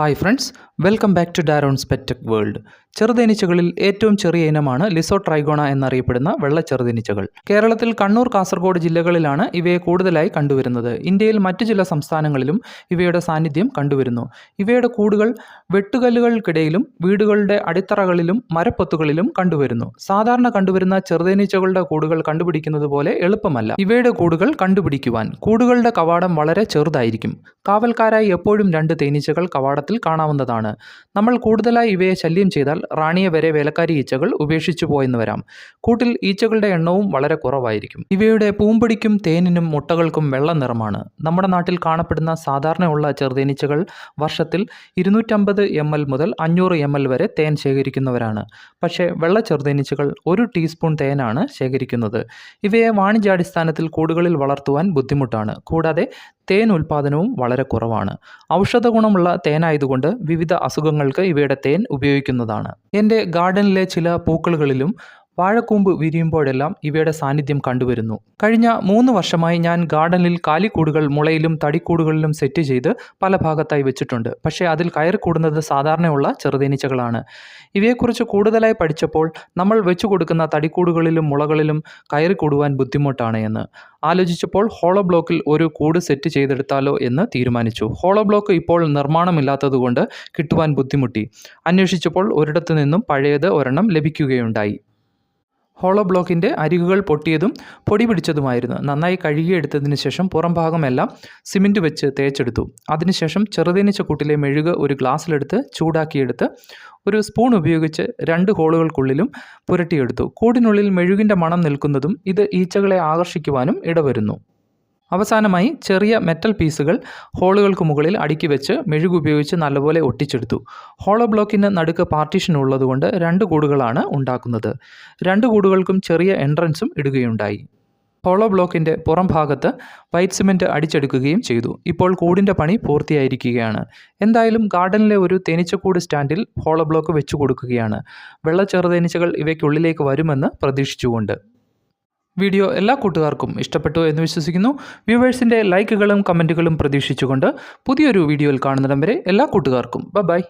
Hi friends welcome back to ഡാരോൺ സ്പെറ്റക് world ചെറുതേനീച്ചകളിൽ ഏറ്റവും ചെറിയ ഇനമാണ് ലിസോ ട്രൈഗോണ എന്നറിയപ്പെടുന്ന വെള്ള ചെറുതേനീച്ചകൾ. കേരളത്തിൽ കണ്ണൂർ കാസർഗോഡ് ജില്ലകളിലാണ് ഇവയെ കൂടുതലായി കണ്ടുവരുന്നത്. ഇന്ത്യയിൽ മറ്റു ചില സംസ്ഥാനങ്ങളിലും ഇവയുടെ സാന്നിധ്യം കണ്ടുവരുന്നു. ഇവയുടെ കൂടുകൾ വെട്ടുകല്ലുകൾക്കിടയിലും വീടുകളുടെ അടിത്തറകളിലും മരപ്പൊത്തുകളിലും കണ്ടുവരുന്നു. സാധാരണ കണ്ടുവരുന്ന ചെറുതേനീച്ചകളുടെ കൂടുകൾ കണ്ടുപിടിക്കുന്നത് പോലെ എളുപ്പമല്ല. ഇവയുടെ കൂടുകൾ കണ്ടുപിടിക്കുവാൻ കൂടുകളുടെ കവാടം വളരെ ചെറുതായിരിക്കും. കാവൽക്കാരായി എപ്പോഴും രണ്ട് തേനീച്ചകൾ കവാടത്തിൽ കാണാവുന്നതാണ്. നമ്മൾ കൂടുതലായി ഇവയെ ശല്യം ചെയ്താൽ റാണിയെ വരെ വേലക്കാരി ഈച്ചകൾ ഉപേക്ഷിച്ചു പോയെന്ന് വരാം. കൂട്ടിൽ ഈച്ചകളുടെ എണ്ണവും വളരെ കുറവായിരിക്കും. ഇവയുടെ പൂമ്പൊടിക്കും തേനിനും മുട്ടകൾക്കും വെള്ള നിറമാണ്. നമ്മുടെ നാട്ടിൽ കാണപ്പെടുന്ന സാധാരണയുള്ള ചെറുതേനീച്ചകൾ വർഷത്തിൽ ഇരുന്നൂറ്റമ്പത് എം എൽ മുതൽ അഞ്ഞൂറ് എം എൽ വരെ തേൻ ശേഖരിക്കുന്നവരാണ്. പക്ഷേ വെള്ള ചെറുതേനീച്ചകൾ ഒരു ടീസ്പൂൺ തേനാണ് ശേഖരിക്കുന്നത്. ഇവയെ വാണിജ്യാടിസ്ഥാനത്തിൽ കൂടുകളിൽ വളർത്തുവാൻ ബുദ്ധിമുട്ടാണ്. കൂടാതെ തേൻ ഉൽപാദനവും വളരെ കുറവാണ്. ഔഷധ ഗുണമുള്ള തേനായതുകൊണ്ട് വിവിധ അസുഖങ്ങൾക്ക് ഇവയുടെ തേൻ ഉപയോഗിക്കുന്നതാണ്. എന്റെ ഗാർഡനിലെ ചില പൂക്കളുകളിലും വാഴക്കൂമ്പ് വിരിയുമ്പോഴെല്ലാം ഇവയുടെ സാന്നിധ്യം കണ്ടുവരുന്നു. കഴിഞ്ഞ മൂന്ന് വർഷമായി ഞാൻ ഗാർഡനിൽ കാലിക്കൂടുകൾ മുളയിലും തടിക്കൂടുകളിലും സെറ്റ് ചെയ്ത് പല ഭാഗത്തായി വെച്ചിട്ടുണ്ട്. പക്ഷേ അതിൽ കയറിക്കൂടുന്നത് സാധാരണയുള്ള ചെറുതേനീച്ചകളാണ്. ഇവയെക്കുറിച്ച് കൂടുതലായി പഠിച്ചപ്പോൾ നമ്മൾ വെച്ചു കൊടുക്കുന്ന തടിക്കൂടുകളിലും മുളകളിലും കയറിക്കൂടുവാൻ ബുദ്ധിമുട്ടാണ് എന്ന്. ആലോചിച്ചപ്പോൾ ഹോളോ ബ്ലോക്കിൽ ഒരു കൂട് സെറ്റ് ചെയ്തെടുത്താലോ എന്ന് തീരുമാനിച്ചു. ഹോളോ ബ്ലോക്ക് ഇപ്പോൾ നിർമ്മാണമില്ലാത്തതുകൊണ്ട് കിട്ടുവാൻ ബുദ്ധിമുട്ടി. അന്വേഷിച്ചപ്പോൾ ഒരിടത്തു നിന്നും പഴയത് ഒരെണ്ണം ലഭിക്കുകയുണ്ടായി. ഹോളോ ബ്ലോക്കിന്റെ അരികുകൾ പൊട്ടിയതും പൊടി പിടിച്ചതുമായിരുന്നു. നന്നായി കഴുകിയെടുത്തതിന് ശേഷം പുറം ഭാഗമെല്ലാം സിമന്റ് വെച്ച് തേച്ചെടുത്തു. അതിനുശേഷം ചെറുതേനീച്ച കൂട്ടിലെ മെഴുക് ഒരു ഗ്ലാസ്സിലെടുത്ത് ചൂടാക്കിയെടുത്ത് ഒരു സ്പൂൺ ഉപയോഗിച്ച് രണ്ട് ഹോളുകൾക്കുള്ളിലും പുരട്ടിയെടുത്തു. കൂടിനുള്ളിൽ മെഴുകിന്റെ മണം നിൽക്കുന്നതും ഇത് ഈച്ചകളെ ആകർഷിക്കുവാനും ഇടവരുന്നു. അവസാനമായി ചെറിയ മെറ്റൽ പീസുകൾ ഹോളുകൾക്ക് മുകളിൽ അടുക്കി വെച്ച് മെഴുകുപയോഗിച്ച് നല്ലപോലെ ഒട്ടിച്ചെടുത്തു. ഹോളോ ബ്ലോക്കിന് നടുക്ക് പാർട്ടീഷൻ ഉള്ളതുകൊണ്ട് രണ്ട് കൂടുകളാണ് ഉണ്ടാക്കുന്നത്. രണ്ട് കൂടുകൾക്കും ചെറിയ എൻട്രൻസും ഇടുകയുണ്ടായി. ഹോളോ ബ്ലോക്കിന്റെ പുറം ഭാഗത്ത് വൈറ്റ് സിമെന്റ് അടിച്ചെടുക്കുകയും ചെയ്തു. ഇപ്പോൾ കൂടിന്റെ പണി പൂർത്തിയായിരിക്കുകയാണ്. എന്തായാലും ഗാർഡനിലെ ഒരു തേനീച്ചക്കൂട് സ്റ്റാൻഡിൽ ഹോളോ ബ്ലോക്ക് വെച്ചു കൊടുക്കുകയാണ്. വെള്ള ചെറുതേനീച്ചകൾ ഇവയ്ക്കുള്ളിലേക്ക് വരുമെന്ന് പ്രതീക്ഷിച്ചുകൊണ്ട്. വീഡിയോ എല്ലാ കൂട്ടുകാർക്കും ഇഷ്ടപ്പെട്ടു എന്ന് വിശ്വസിക്കുന്നു. വ്യൂവേഴ്സിന്റെ ലൈക്കുകളും കമന്റുകളും പ്രതീക്ഷിച്ചുകൊണ്ട് പുതിയൊരു വീഡിയോയിൽ കാണുന്നിടം വരെ എല്ലാ കൂട്ടുകാർക്കും. ബൈ.